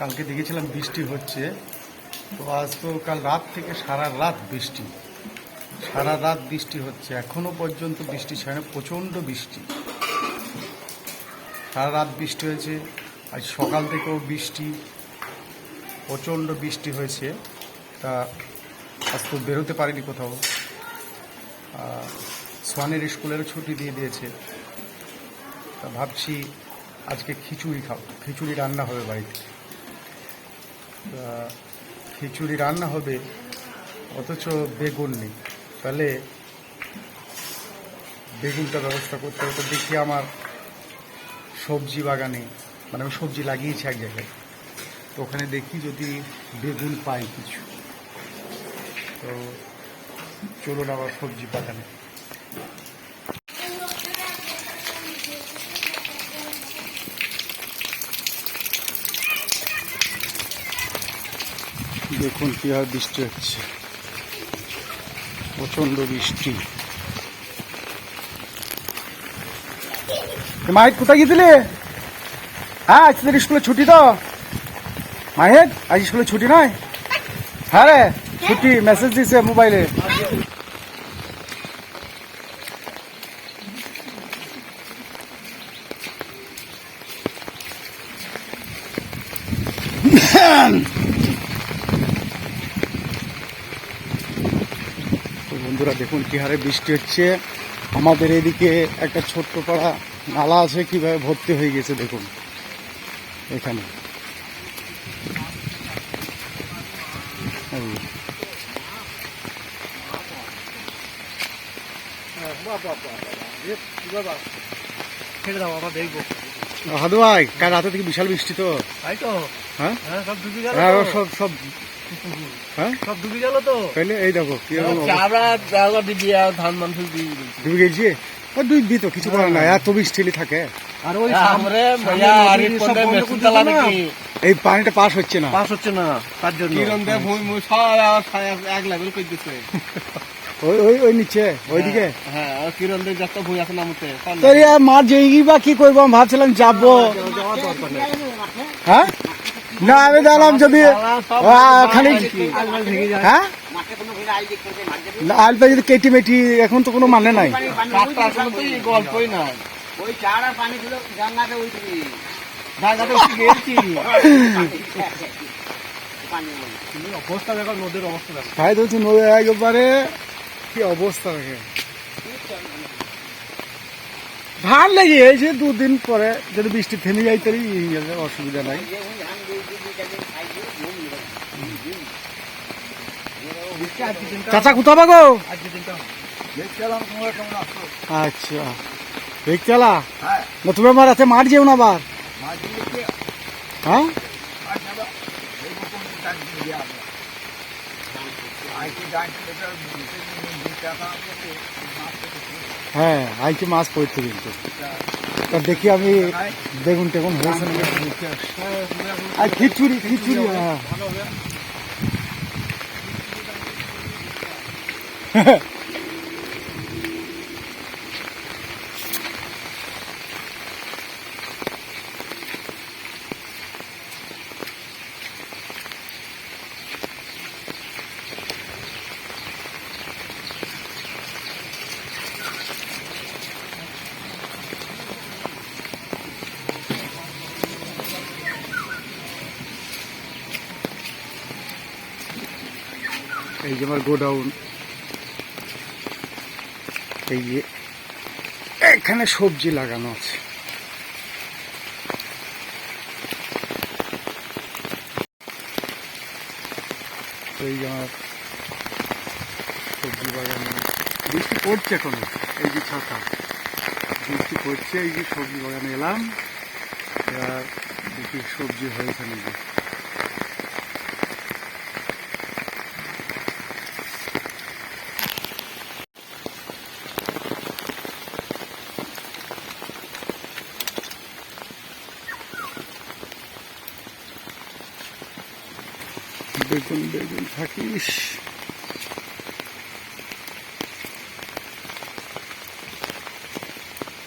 কালকে দেখেছিলাম বৃষ্টি হচ্ছে। তো আজ তো কাল রাত থেকে সারা রাত বৃষ্টি। সারা রাত বৃষ্টি হচ্ছে। এখনও পর্যন্ত বৃষ্টি ছাড়ে প্রচণ্ড বৃষ্টি। সারা রাত বৃষ্টি হয়েছে, আজ সকাল থেকেও বৃষ্টি, প্রচণ্ড বৃষ্টি হয়েছে। তা আজ তো বেরোতে পারিনি কোথাও। সোয়ানের স্কুলেরও ছুটি দিয়ে দিয়েছে। তা ভাবছি আজকে খিচুড়ি খাব। খিচুড়ি রান্না হবে বাড়িতে। খিচুড়ি রান্না হবে, অথচ বেগুন নেই। তাহলে বেগুনটা ব্যবস্থা করতে হবে। তো দেখি আমার সবজি বাগানে মানে আমি সবজি লাগিয়েছি এক জায়গায়। তো ওখানে দেখি যদি বেগুন পাই কিছু। তো চলুন আবার সবজি বাগানে। দেখুন কীভাবে বৃষ্টি হচ্ছে। প্রচণ্ড বৃষ্টি। মাহিত, কোথায় গিয়েছিলে? হ্যাঁ আজ তোদের স্কুলে ছুটি তো। মাহিত, আজ স্কুলে ছুটি নয়? হ্যাঁ রে, ছুটি, মেসেজ দিছে মোবাইলে। বন্ধুরা দেখুন কি হারে বৃষ্টি হচ্ছে। আমাদের এদিকে একটা ছোট্ট পাড়া নালা আছে কীভাবে ভর্তি হয়ে গেছে দেখুন। এখানে। হাদু ভাই কাল রাতে থেকে বিশাল বৃষ্টি তো। তাই তো? হ্যাঁ? হ্যাঁ হ্যাঁ সব সব হ্যাঁ? সব ডুবে গেল তো। তাহলে এই দেখো কীরকম অবস্থা। আমরা আমরা ধান মান ফুল দিয়ে ডুবে গেছি? ওই দুই দিত কিছু করার নাই এত বৃষ্টি থাকে। আর ওই সামনে ভাইয়া আর এই মেশিন চালা নাকি? এই পানিটা পাস হচ্ছে না। পাস হচ্ছে না তার জন্য। কিরণ দেব ভুই মুই এক লেভেল করে দিছে। ওই ওই ওই নিচে ওইদিকে? হ্যাঁ আর কিরণ দেব যত ভুই আছে তোর মার যেই বা কি করব? ভাবছিলাম যাব। হ্যাঁ? না আমি দেখলাম যদি খালি হ্যাঁ? না, আলটা যদি কেটি মেটি এখন তো কোনো মানে নাই। গল্পই নাই কি অবস্থা লেগে এই যে দুদিন পরে যদি বৃষ্টি থেমে তাহলে ইয়ে অসুবিধা নাই। চাচা কোথা দিনটা আচ্ছা। দেখতে না তুমি আমার রাতে মার যেও না আবার। হ্যাঁ? হ্যাঁ আইকে মাছ পড়তে কিন্তু। তা দেখি আমি বেগুন টেগুন হয়েছে। আর খিচুড়ি খিচুড়ি হ্যাঁ যে আমার গোডাউন। এই যে, এখানে সবজি লাগানো আছে। এই যে আমার সবজি বাগান। বৃষ্টি পড়ছে এখনও, এই যে ছাতা। বৃষ্টি পড়ছে, এই যে সবজি বাগানে এলাম। এবার দেখি সবজি হয়েছে নাকি বেগুন বেগুন থাকিস।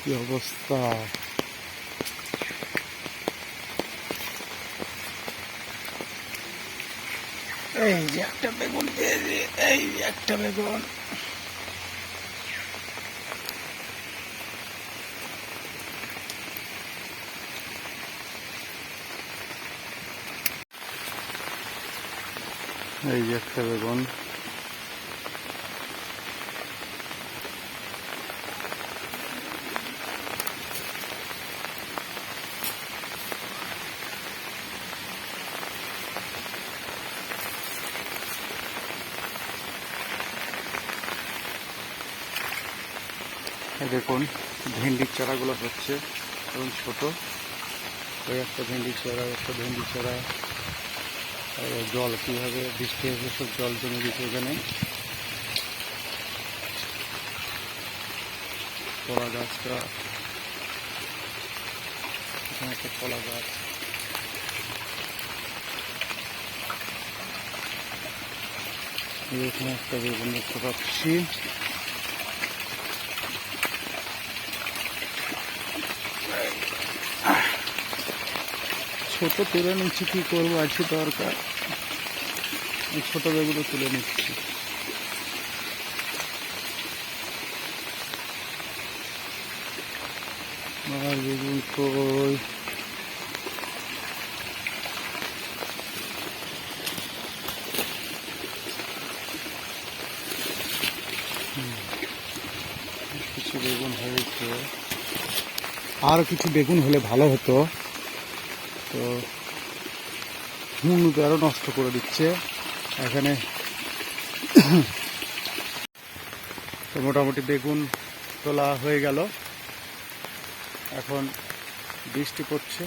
কি অবস্থা? এই যে একটা বেগুন এই যে একটা বেগুন। এই যে একটা বেগুন। দেখুন, ভেন্ডির চারাগুলো হচ্ছে, এবং ছোট। ওই একটা ভেন্ডির চারা, একটা ভেন্ডির চারা। জল, কীভাবে বৃষ্টি হয়েছে, সব জল জমে গেছে এখানে। কলা গাছটা, এখানে একটা কলা গাছ। এখানে একটা বেগুন দেখতে পাচ্ছি ছোট তুলে নিচ্ছি, কি করব, আছে দরকার। এই ছোট বেগুলো তুলে নিচ্ছি। আর বেগুন কই? কিছু বেগুন হয়েছে। আরও কিছু বেগুন হলে ভালো হতো। তো হুম আরও নষ্ট করে দিচ্ছে। এখানে তো মোটামুটি বেগুন তোলা হয়ে গেল। এখন বৃষ্টি পড়ছে।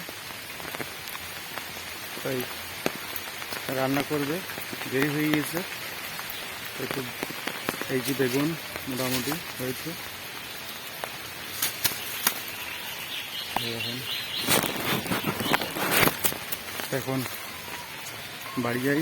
তাই রান্না করবে। দেরি হয়ে গিয়েছে একটু এই যে বেগুন মোটামুটি হয়েছে। এখন বাড়ি যাই।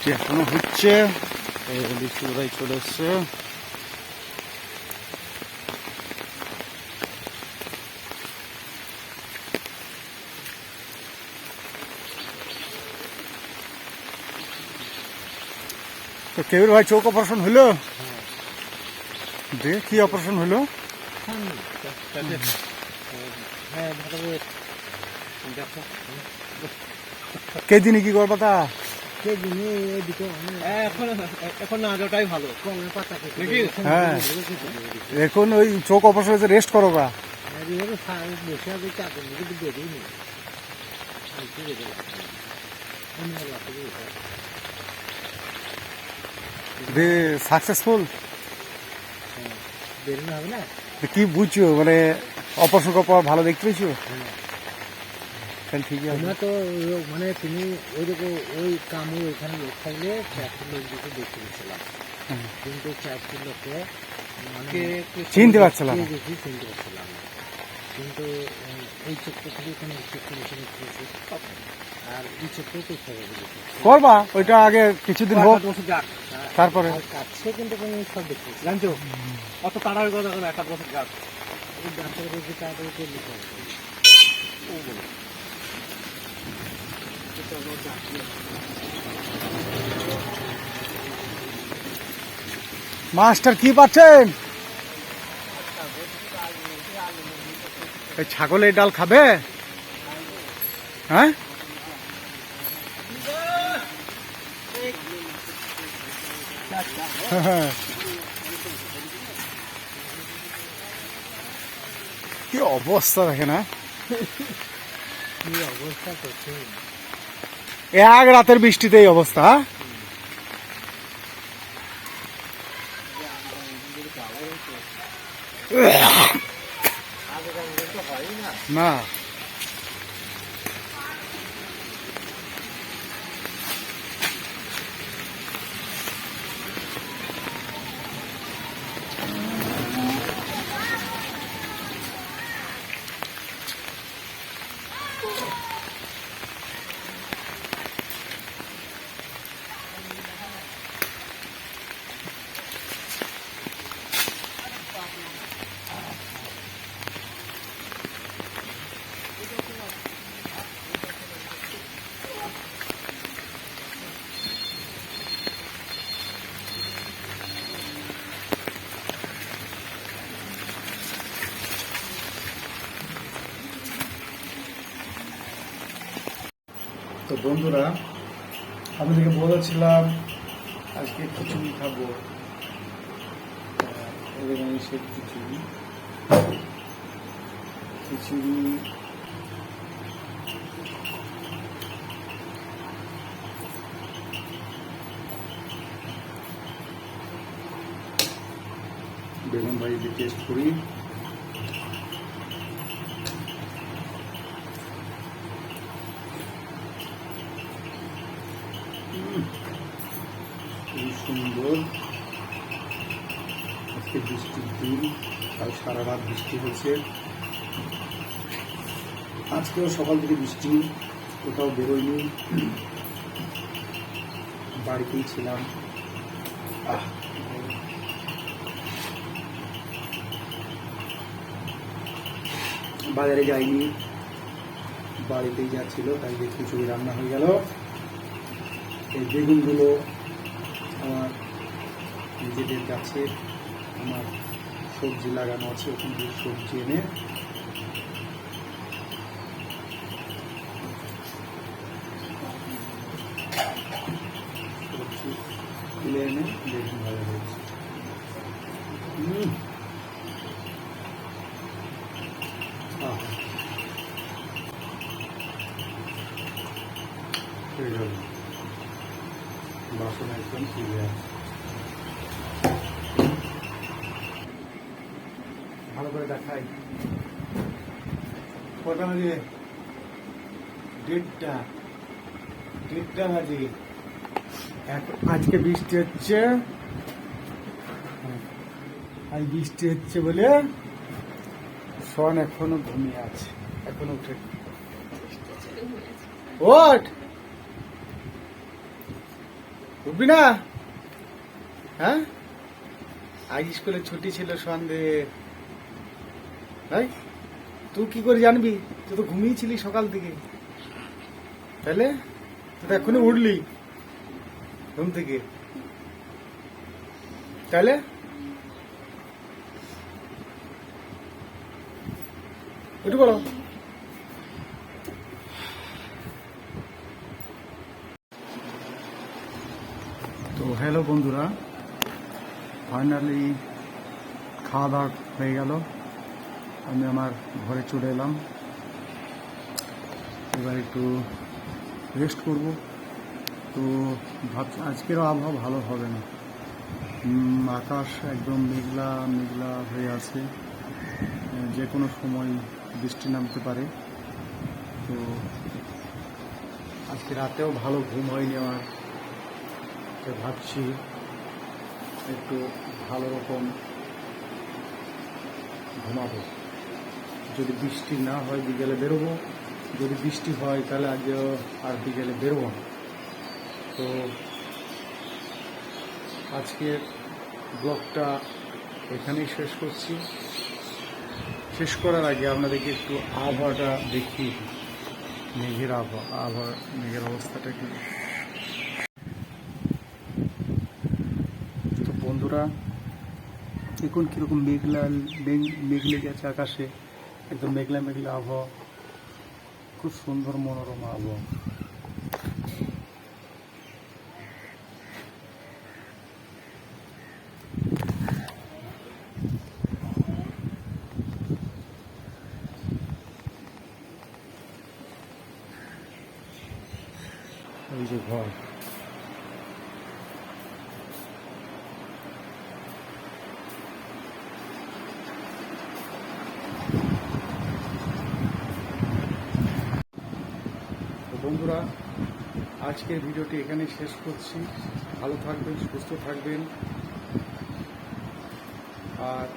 বৃষ্টি এখনও হচ্ছে বৃষ্টি বোধহয় চলে এসছে তো কেবির ভাই চোখ অপারেশন হলো দে কি অপারেশন হলো হ্যাঁ কে দিনে কি করবা তা এখন হ্যাঁ এখন ওই চোখ অপারেশন হয়েছে রেস্ট করো দে সাকসেসফুল হবে না? কি বুঝছ? মানে অপারেশন করার ভালো দেখতে পেয়েছ? ঠিকই আছে তোমরা তো মানে তুমি ওই ওই কামু ওইখানে লোক থাকলে চারটি লোক দিকে দেখতে গেছিলাম। কিন্তু চারটি লোকে মানে চিনতে পারছিলাম দেখি চিনতে পারছিলাম কিন্তু এই চোখটা থেকে এখানে এই চোখটা বেশি আর এই তো খাবে করবা ওইটা আগে কিছুদিন হোক। তারপরে কাছে কিন্তু কোনো সব দেখতে পাচ্ছি জানছো? অত তাড়াহুড়ো কথা এখন একটা বছর গাছ ডাক্তার বলছে তাড়াতাড়ি হবে। মাস্টার, কি পাচ্ছেন? এই ছাগলের ডাল খাবে? হ্যাঁ? কি অবস্থা দেখে না কি অবস্থা করছে এক রাতের বৃষ্টিতে এই অবস্থা হ্যাঁ? না বন্ধুরা আপনাদেরকে বলেছিলাম আজকে খিচুড়ি খাব। সে খিচুড়ি খিচুড়ি বেগুন ভাই টেস্ট করি উম, খুবই সুন্দর আজকে বৃষ্টির দিন কাল সারা রাত বৃষ্টি হয়েছে। আজকেও সকাল থেকে বৃষ্টি, কোথাও বেরোয়নি। বাড়িতেই ছিলাম। আহ, বাজারে যাইনি। বাড়িতেই যাচ্ছিল তাই যে খিচুড়ি রান্না হয়ে গেল। এই বেগুনগুলো আমার নিজেদের গাছে আমার সবজি লাগানো আছে ওখান থেকে সবজি এনে সবজি এনে বেগুন ভাজা হয়েছে হুম আহা হয়ে গেল বাসন একদম ক্লিয়ার ভালো করে দেখাই কটা বাজে দেড়টা। দেড়টা বাজে। আজকে বৃষ্টি হচ্ছে। আজ বৃষ্টি হচ্ছে বলে সন এখনও ঘুমিয়ে আছে। এখনও উঠে ওঠ! উঠবি না? হ্যাঁ? আজ স্কুলে ছুটি ছিল সন্ধে তাই তুই কি করে জানবি? তুই তো ঘুমিয়েছিলি সকাল থেকে। তাহলে তুই তো এখনই উঠলি ঘুম থেকে। তাহলে উঠে পড়ো। তো হ্যালো বন্ধুরা ফাইনালি খাওয়া দাওয়া হয়ে গেল। আমি আমার ঘরে চলে এলাম। এবার একটু রেস্ট করব। তো ভাবছি আজকেরও আবহাওয়া ভালো হবে না। আকাশ একদম মেঘলা মেঘলা হয়ে আছে। যে কোনো সময় বৃষ্টি নামতে পারে। তো আজকে রাতেও ভালো ঘুম হয়নি আমার। তো ভাবছি একটু ভালো রকম ঘুমাবো। যদি বৃষ্টি না হয় বিকেলে বেরোবো। যদি বৃষ্টি হয় তাহলে আজকে আর বিকেলে বেরোবো না। তো আজকের ব্লগটা এখানেই শেষ করছি। শেষ করার আগে আপনাদেরকে একটু আবহাওয়াটা দেখি মেঘের আবহাওয়া আবহাওয়া, মেঘের অবস্থাটা কি? তো বন্ধুরা এখন কীরকম মেঘলা, মেঘ- মেঘলে গেছে আকাশে। একদম মেঘলা মেঘলা আবহাওয়া। খুব সুন্দর মনোরম আবহাওয়া ওই যে ঘর তো বন্ধুরা, আজকের ভিডিওটি এখানে শেষ করছি। ভালো থাকবেন, সুস্থ থাকবেন। আর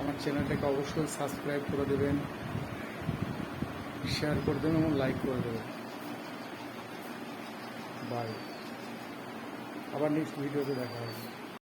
আমার চ্যানেলটাকে অবশ্যই সাবস্ক্রাইব করে দেবেন শেয়ার করে দেবেন এবং লাইক করে দেবেন। বাই আবার নেক্সট ভিডিওতে দেখা হবে।